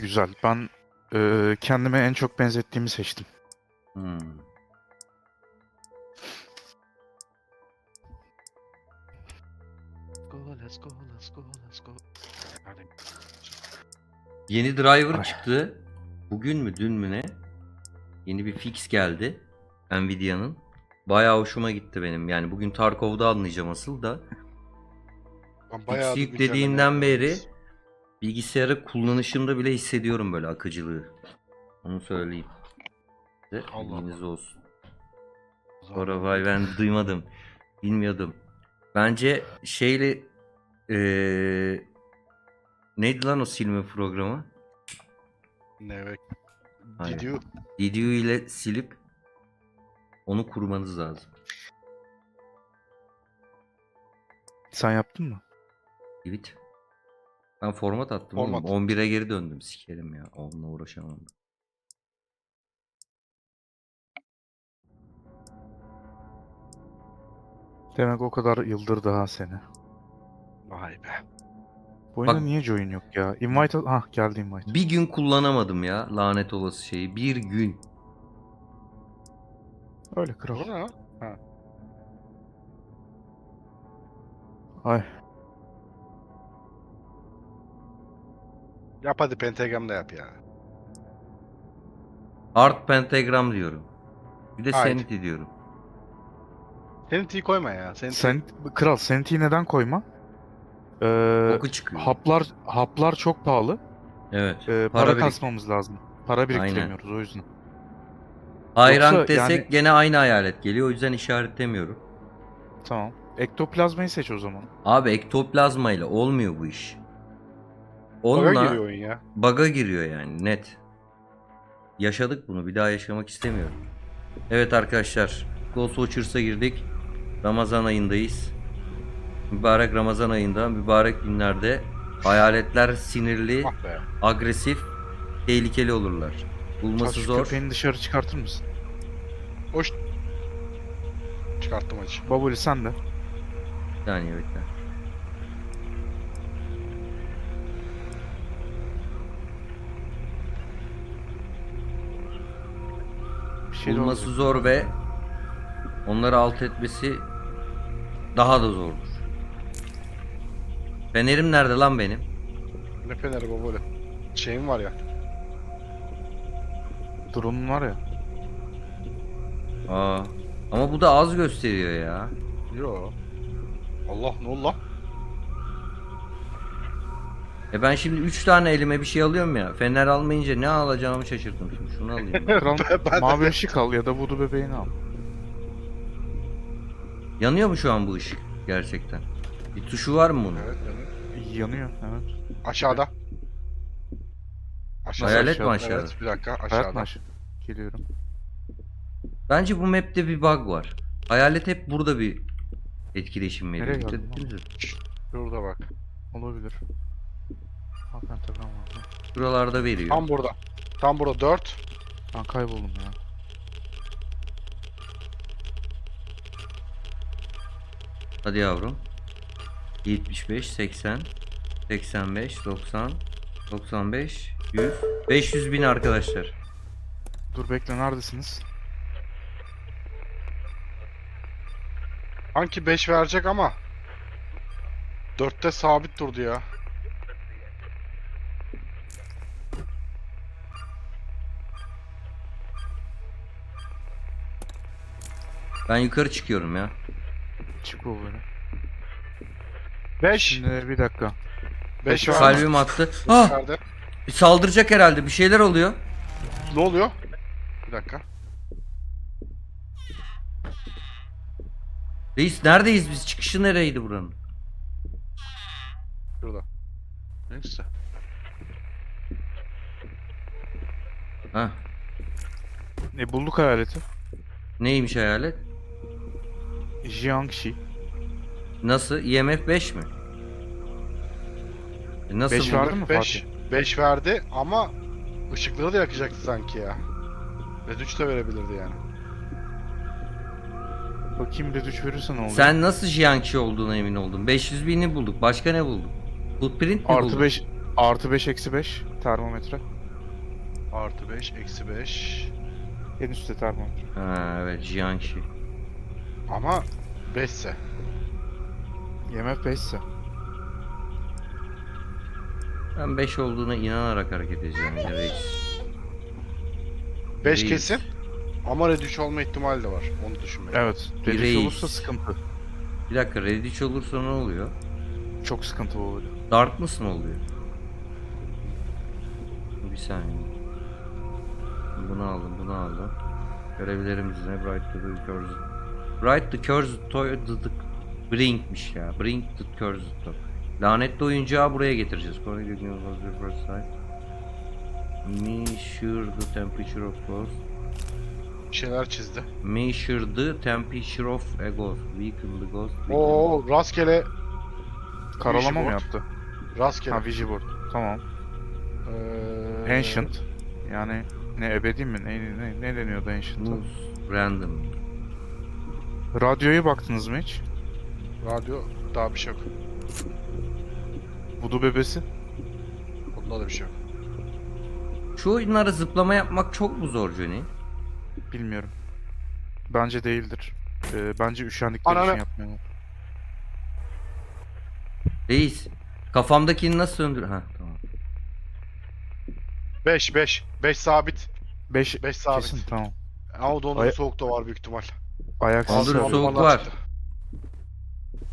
güzel. Ben e, kendime en çok benzettiğimi seçtim. Hmm. Go, let's go, let's go, let's go. Yeni driver Ay. çıktı. Bugün mü dün mü ne? Yeni bir fix geldi. Nvidia'nın. Bayağı hoşuma gitti benim. Yani bugün Tarkov'da anlayacağım asıl da. ben bayağı Fix bir yüklediğinden beri. Bilgisayarı kullanışımda bile hissediyorum böyle akıcılığı. Onu söyleyeyim. Size Allah bilginiz olsun. Zaman- Sonra vay ben duymadım. Bilmiyordum. Bence şeyle eee neydi lan o silme programı? Ne be? Hayır. Did you? DDU ile silip onu kurmanız lazım. Sen yaptın mı? Evet. Ben format attım Format. oğlum. 11'e geri döndüm sikerim ya. Onunla uğraşamam. ben. Demek o kadar yıldır daha seni. Vay be. Bu oyunda Bak- niye join yok ya? Invite. Hah geldi invite. Bir gün kullanamadım ya lanet olası şeyi. Bir gün. Öyle kral. Bu ne? Ay. Yap hadi pentagramda yap ya. Art pentagram diyorum. Bir de Haydi. sanity diyorum. T koyma ya. Senin Sen kral Senti'yi neden koyma? Ee, Oku çıkıyor. haplar haplar çok pahalı. Evet. Ee, Para para birik- kasmamız lazım. Para biriktiremiyoruz o yüzden. High Yoksa rank desek yani- gene aynı hayalet geliyor. O yüzden işaretlemiyorum. Tamam. Ektoplazmayı seç o zaman. Abi ektoplazma ile olmuyor bu iş. Baga Onunla giriyor oyun ya. Baga giriyor yani net. Yaşadık bunu bir daha yaşamak istemiyorum. Evet arkadaşlar Ghost Watchers'a girdik. Ramazan ayındayız. Mübarek Ramazan ayında mübarek günlerde hayaletler sinirli, Ah agresif, tehlikeli olurlar. Bulması şu zor. köpeğini dışarı çıkartır mısın? Hoş. Çıkarttım acı. Babuli sen de. Bir saniye bekle. Şey Bulması olacak. zor ve onları alt etmesi daha da zordur. Fenerim nerede lan benim? Ne feneri bu böyle. Şeyim var ya. Drone'un var ya. Aa. Ama bu da az gösteriyor ya. Yo. Allah ne oldu lan? E ben şimdi 3 tane elime bir şey alıyorum ya. Fener almayınca ne alacağımı şaşırdım şimdi. Şunu alayım. ben. Kral Ben de- mavi ışık al ya da vudu bebeğini al. Yanıyor mu şu an bu ışık gerçekten? Bir tuşu var mı bunun? Evet evet. Yanıyor evet. Aşağıda. Aşağıda. Hayalet mi aşağıda? Evet bir dakika Hayat aşağıda. maşı. Geliyorum. Bence bu map'te bir bug var. Hayalet hep burada bir etkileşim veriyor. Nereye Dikkat geldin ettiniz mi? Şurada bak. Olabilir. Ha pentagram var. Şuralarda veriyor. Tam burada. Tam burada 4. Ben kayboldum ya. Hadi yavrum. 75, 80, 85, 90, 95, 100, 500 bin arkadaşlar. Dur bekle neredesiniz? Sanki 5 verecek ama 4'te sabit durdu ya. Ben yukarı çıkıyorum ya. Çık bu böyle. 5. Şimdi bir dakika. 5 beş verdi. Kalbim attı. Ah! verdi. Saldıracak herhalde. Bir şeyler oluyor. Ne oluyor? Bir dakika. Reis neredeyiz biz? Çıkışı nereydi buranın? Şurada. Neyse. Ha. E bulduk hayaleti. Neymiş hayalet? Jiangxi. Nasıl? IMF 5 mi? E Nasıl 5 bu? verdi mi 5. Fatih? 5 verdi ama ışıkları da yakacaktı sanki ya. Red 3 de verebilirdi yani. Bakayım red 3 verirse ne olur? Sen nasıl Jiangxi olduğuna emin oldun? 500 bini bulduk. Başka ne bulduk? Footprint mi Artı bulduk? 5 artı 5 eksi 5 termometre. Artı 5, eksi 5. En üstte termometre. Ha evet Jiangxi. Ama 5 ise. IMF 5 ise. Ben 5 olduğuna inanarak hareket edeceğim ya reis. 5 Reis. kesin. Ama red 3 olma ihtimali de var. Onu düşünmeyin. Evet. Reduce reis. olursa sıkıntı. Bir dakika Redditch olursa ne oluyor? Çok sıkıntı bu böyle. Darkness mı oluyor? Bir saniye. Bunu aldım, bunu aldım. Görevlerimiz ne? Bright to the. Bright the cursed toy the, the Brink'miş ya. Brink the cursed toy. Lanetli oyuncağı buraya getireceğiz. Measure the temperature of ghost. Bir şeyler çizdi. Measure the temperature of a ghost. Weaken the ghost. weaken- Oo rastgele Karalama mı yaptı? rastgele. Ha Vigibord. Tamam. Ee, Ancient. Yani ne ebedi mi? Ne, ne, ne deniyordu Ancient'a? Random. Radyoya baktınız mı hiç? Radyo daha bir şey yok. Vudu bebesi. Bunda da bir şey yok. Şu oyunlara zıplama yapmak çok mu zor Johnny? Bilmiyorum. Bence değildir. Ee, bence üşendikleri Ananı- için yapmıyorlar. Reis. Kafamdakini nasıl söndür? Ha tamam. 5 5. 5 sabit. 5 5 sabit. kesin tamam. Ama dondurucu Ay- soğuk da var büyük ihtimal. Ayak Dondurucu sesi Bazı soğuk var. çıktı.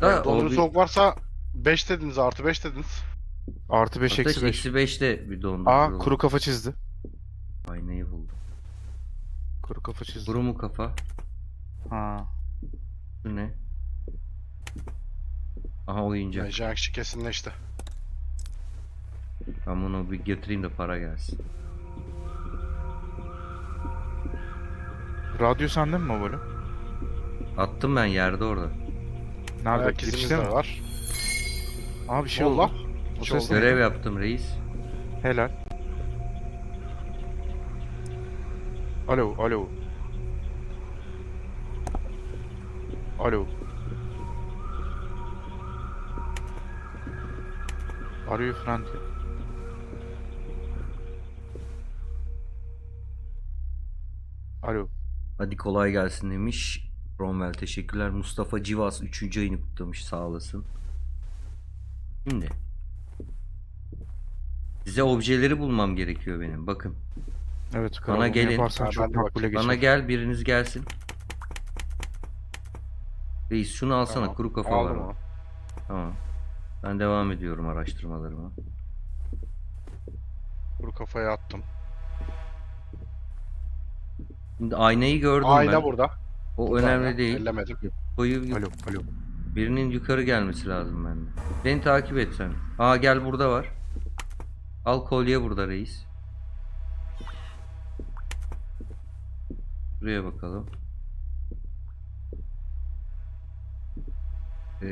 Da, o dondurucu bir- soğuk varsa 5 dediniz artı 5 dediniz. Artı 5 Ateş eksi 5. eksi 5'te bir dondurucu. Aa kuru kafa çizdi. Aynayı buldum. Kuru kafa çizdi. Kuru mu kafa? Ha. Bu ne? Aha oyuncak. Yani Jiangxi kesinleşti. Ben bunu bir götüreyim de para gelsin. Radyo sende mi böyle? Attım ben yerde orada. Nerede? Ayak izimiz Girişte mi? var. Aa bir şey Allah. oldu. Bu Hiç oldu. ses ne? Görev yaptım reis. Helal. Alo, alo. Alo. Are you friendly? Alo. Hadi kolay gelsin demiş. Cromwell teşekkürler. Mustafa Civas 3. ayını kutlamış sağ olasın. Şimdi. Size objeleri bulmam gerekiyor benim. Bakın. Evet, Bana gelin. çok makbule. Bana gel biriniz gelsin. Reis şunu alsana Tamam, kuru kafa var. Aldım mı? Tamam. Ben devam ediyorum araştırmalarıma. Kuru kafaya attım. Şimdi aynayı gördüm Ayna ben. burada. O Burada önemli ayna. değil. Ellemedim. Koyu Alo, alo. birinin yukarı gelmesi lazım bende. Beni takip et sen. Aa gel burada var. Al kolye burada reis. Buraya bakalım. Ee,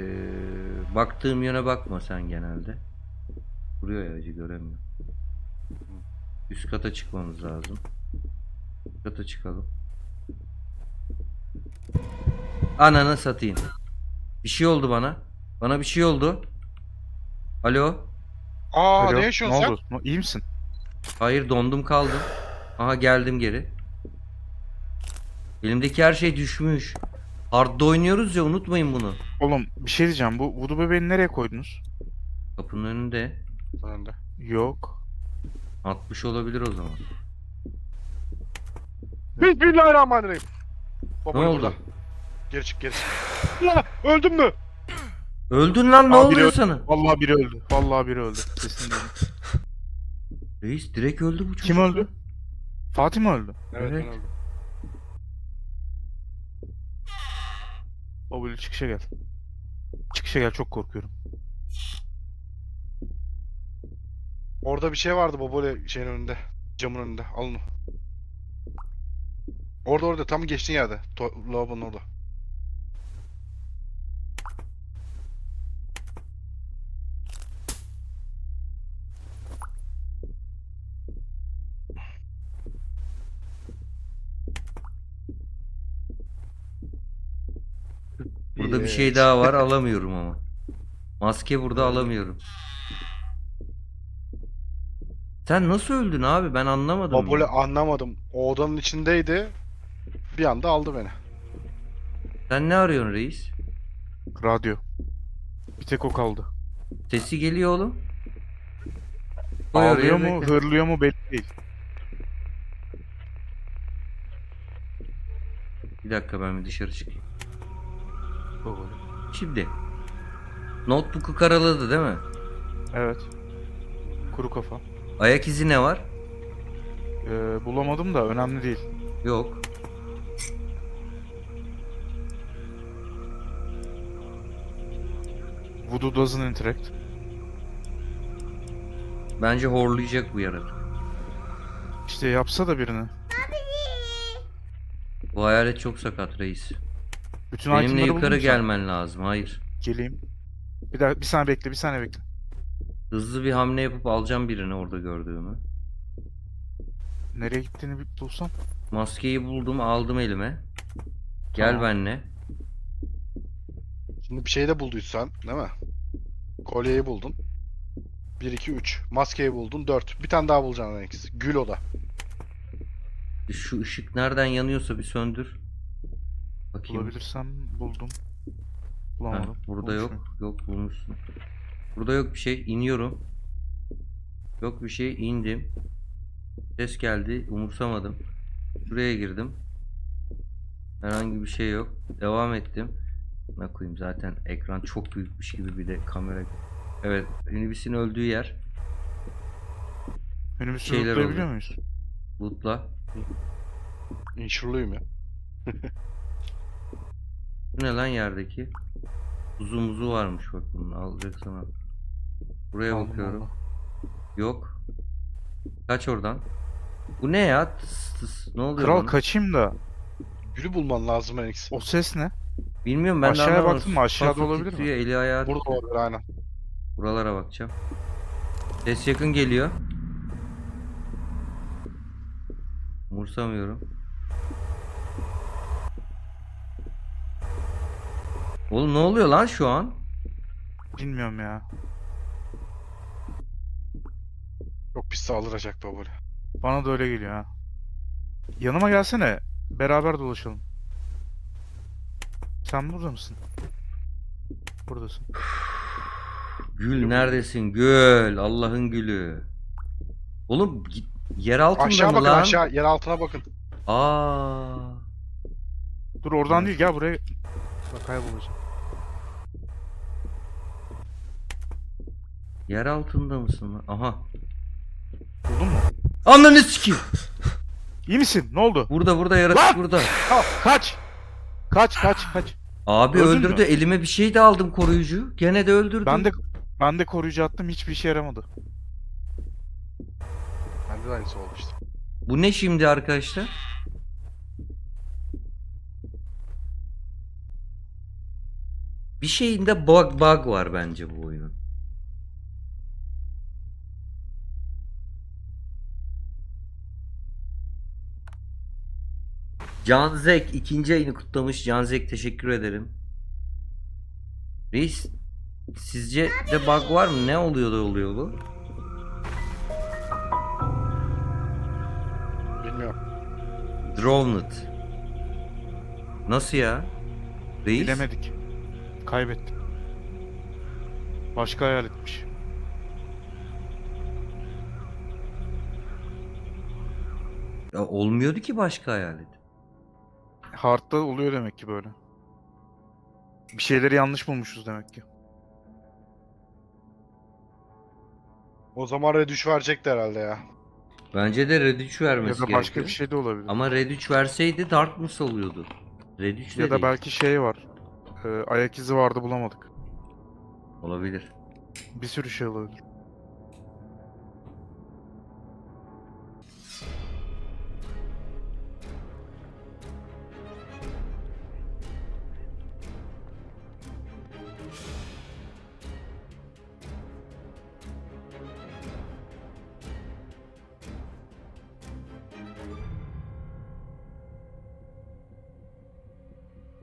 baktığım yöne bakma sen genelde. Buraya ya acı göremiyorum. Üst kata çıkmamız lazım. Üst kata çıkalım. Ananı satayım. Bir şey oldu bana. Bana bir şey oldu. Alo. Aa Alo, ne yaşıyorsun sen? oldu? Ne- İyi misin? Hayır dondum kaldım. Aha geldim geri. Elimdeki her şey düşmüş. Hard'da oynuyoruz ya unutmayın bunu. Oğlum bir şey diyeceğim. Bu vudu bebeğini nereye koydunuz? Kapının önünde. Önünde. Yok. 60 olabilir o zaman. Bismillahirrahmanirrahim. Baba Ne burada. Geri çık geri çık. Ya öldün mü? Öldün lan ne Aa, biri oluyor öldü. sana? Vallahi biri öldü. Vallahi biri öldü. Kesin. Reis direkt öldü bu çocuk. Kim öldü? Fatih mi öldü? Evet, Evet. ben öldüm. Babuli çıkışa gel. Çıkışa gel çok korkuyorum. Orada bir şey vardı Bobole şeyin önünde. Camın önünde. Al onu. Orada orada tam geçtiğin yerde. To- lavabonun orada. Burada bir şey daha var alamıyorum ama. Maske burada alamıyorum. Sen nasıl öldün abi? Ben anlamadım. Babule ya. anlamadım. O odanın içindeydi. Bir anda aldı beni. Sen ne arıyorsun reis? Radyo. Bir tek o kaldı. Sesi geliyor oğlum. Koy oraya, Ağlıyor mu, bekle. hırlıyor mu belli değil. Bir dakika ben bir dışarı çıkayım. Baboli. Şimdi. Notebook'u karaladı değil mi? Evet. Kuru kafa. Ayak izi ne var? Ee, bulamadım da önemli değil. Yok. Voodoo doesn't interact. Bence horlayacak bu yaratık. İşte yapsa da birini. Bu hayalet çok sakat reis. Bütün Benimle itemleri yukarı mu sen? gelmen lazım. Hayır. Geleyim. Bir daha bir saniye bekle, bir saniye bekle. Hızlı bir hamle yapıp alacağım birini orada gördüğümü. Nereye gittiğini bir bulsam. Maskeyi buldum aldım elime. Gel Tamam. benle. Şimdi bir şey de bulduysan değil mi? Kolyeyi buldun. 1, 2, 3. Maskeyi buldun. 4. Bir tane daha bulacaksın Alex. Gül oda. Şu ışık nereden yanıyorsa bir söndür. Bakayım. Bulabilirsem buldum. Heh, Bulamadım. burada Bulmuşum. yok. Yok bulmuşsun. Burada yok bir şey. İniyorum. Yok bir şey. indim. Ses geldi. Umursamadım. Şuraya girdim. Herhangi bir şey yok. Devam ettim. Ne koyayım zaten ekran çok büyükmüş gibi bir de kamera. Evet, Unibis'in öldüğü yer. Önümüzü şeyler lootlayabiliyor oldu. muyuz? Loot'la. İnşurluyum ya. Bu ne lan yerdeki? Kuzu muzu varmış bak bunun alacaksın al. Buraya Aldım, bakıyorum. aldım. Yok. Kaç oradan. Bu ne ya? Tıs tıs. Ne oluyor Kral bana? kaçayım da. Gülü bulman lazım Alex. O ses ne? Bilmiyorum ben de Aşağıya anlamadım. baktın mı? Aşağıda olabilir mi? Eli ayağı Burada olabilir aynen. Buralara bakacağım. Ses yakın geliyor. Umursamıyorum. Oğlum ne oluyor lan şu an? Bilmiyorum ya. Çok pis saldıracak Babule. Bana da öyle geliyor ha. Yanıma gelsene. Beraber dolaşalım. Sen burada mısın? Buradasın. Gül neredesin? Gül. Allah'ın gülü. Oğlum git- yer altında Aşağı mı bakın lan? aşağı. Yer altına bakın. Aa. Dur oradan değil gel buraya. Bak kaybolacağım. Yer altında mısın lan? Aha. Buldun mu? Ananı sikeyim. İyi misin? Ne oldu? Burada burada yaratık Lan! burada. Al, kaç! Kaç kaç kaç. Abi Öldün öldürdü. mü? Elime bir şey de aldım koruyucu. Gene de öldürdü. Ben de ben de koruyucu attım hiçbir işe yaramadı. Bende de aynısı oldu işte. Bu ne şimdi arkadaşlar? Bir şeyinde bug bug var bence bu oyunun. Canzek ikinci ayını kutlamış. Canzek teşekkür ederim. Reis sizce de bug var mı? Ne oluyor da oluyor bu? Bilmiyorum. Drowned. Nasıl ya? Reis? Bilemedik. Kaybettim. Başka hayal etmiş. Ya olmuyordu ki başka hayalet. Hard'da oluyor demek ki böyle. Bir şeyleri yanlış bulmuşuz demek ki. O zaman redüş verecekti herhalde ya. Bence de Red 3 Ya vermesi da başka gerekiyor. bir şey de olabilir. Ama Red 3 verseydi Darkness oluyordu. Red 3 de ya da değil. belki şey var. Ee, ayak izi vardı bulamadık. Olabilir. Bir sürü şey olabilir.